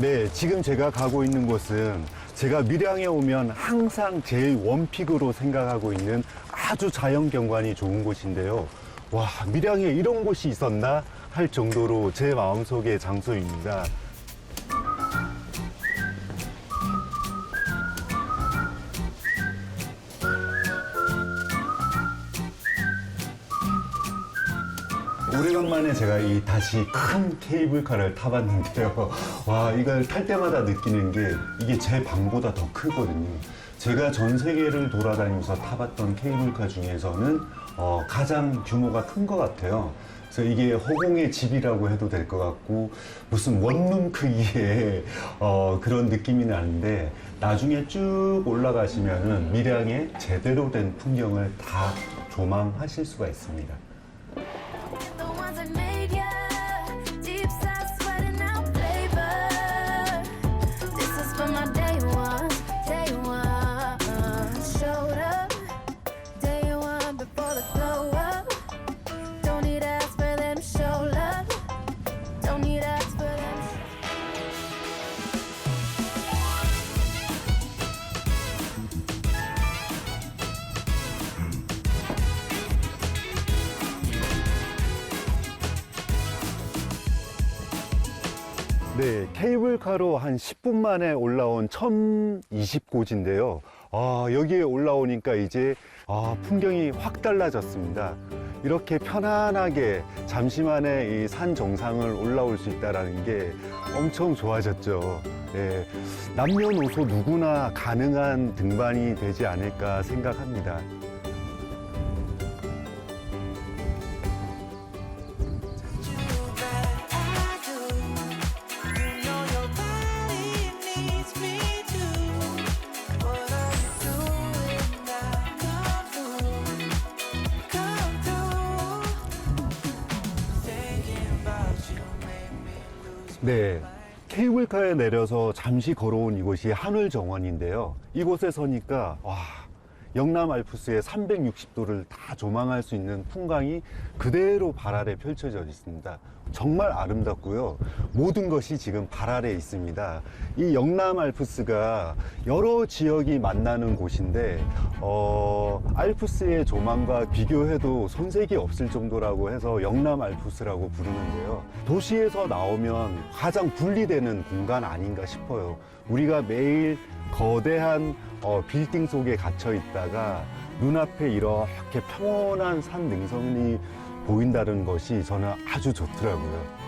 네, 지금 제가 가고 있는 곳은 제가 밀양에 오면 항상 제일 원픽으로 생각하고 있는 아주 자연 경관이 좋은 곳인데요. 와, 밀양에 이런 곳이 있었나 할 정도로 제 마음속의 장소입니다. 오래간만에 제가 이 다시 큰 케이블카를 타봤는데요. 와, 이걸 탈 때마다 느끼는 게 이게 제 방보다 더 크거든요. 제가 전 세계를 돌아다니면서 타봤던 케이블카 중에서는 어, 가장 규모가 큰 것 같아요. 그래서 이게 허공의 집이라고 해도 될 것 같고 무슨 원룸 크기의 어, 그런 느낌이 나는데 나중에 쭉 올라가시면은 밀양의 제대로 된 풍경을 다 조망하실 수가 있습니다. ones I've made yet. 네, 케이블카로 한 10분 만에 올라온 1020고지인데요. 아, 여기에 올라오니까 이제 아, 풍경이 확 달라졌습니다. 이렇게 편안하게 잠시 만에 이 산 정상을 올라올 수 있다는 게 엄청 좋아졌죠. 예, 남녀노소 누구나 가능한 등반이 되지 않을까 생각합니다. 네. 케이블카에 내려서 잠시 걸어온 이곳이 하늘정원인데요. 이곳에 서니까, 와, 영남 알프스의 360도를 다 조망할 수 있는 풍광이 그대로 발 아래 펼쳐져 있습니다. 정말 아름답고요. 모든 것이 지금 발 아래 있습니다. 이 영남 알프스가 여러 지역이 만나는 곳인데, 어, 알프스의 조망과 비교해도 손색이 없을 정도라고 해서 영남 알프스라고 부르는데요. 도시에서 나오면 가장 분리되는 공간 아닌가 싶어요. 우리가 매일 거대한 어, 빌딩 속에 갇혀 있다가 눈앞에 이렇게 평온한 산 능선이 보인다는 것이 저는 아주 좋더라고요.